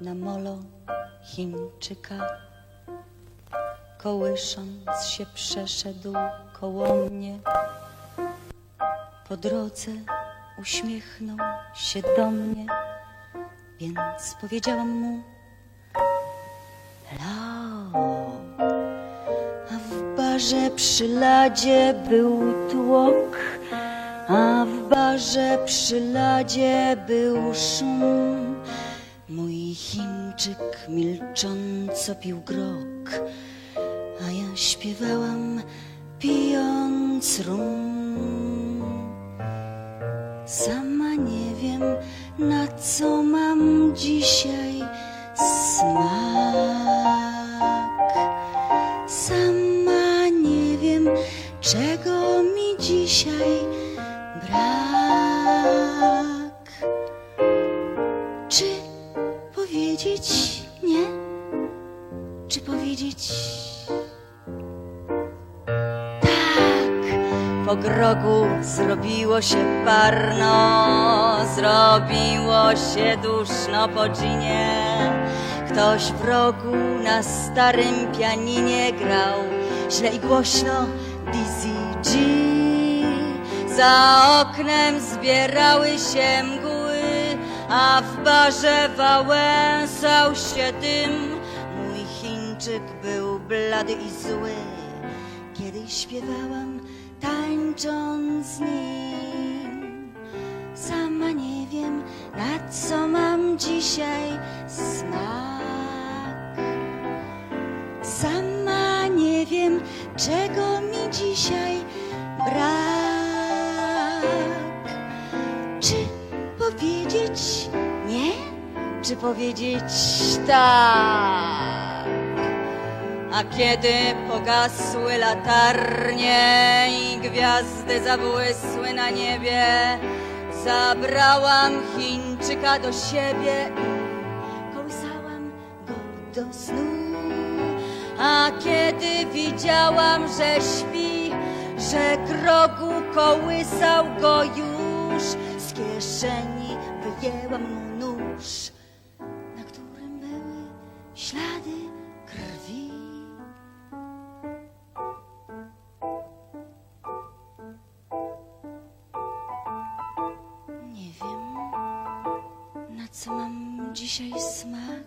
na molo Chińczyka. Kołysząc się przeszedł koło mnie. Po drodze uśmiechnął się do mnie, więc powiedziałam mu Hello. A w barze przy ladzie był tłok, a w barze przy ladzie był szum. Mój Chińczyk milcząco pił grog, a ja śpiewałam pijąc rum. Sama nie wiem, na co mam dzisiaj smak. Sama nie wiem, czego mi dzisiaj powiedzieć tak? Po grogu zrobiło się parno, zrobiło się duszno po dzinie. Ktoś w rogu na starym pianinie grał źle i głośno Dizzy G. Za oknem zbierały się mgły, a w barze wałęsał się dym. Chińczyk był blady i zły, kiedy śpiewałam tańcząc z nim. Sama nie wiem, na co mam dzisiaj smak. Sama nie wiem, czego mi dzisiaj brak. Czy powiedzieć nie, czy powiedzieć tak? A kiedy pogasły latarnie i gwiazdy zabłysły na niebie, zabrałam Chińczyka do siebie i kołysałam go do snu. A kiedy widziałam, że śpi, że grogu kołysał go już, z kieszeni wyjęłam mu nóż, dzisiaj smak.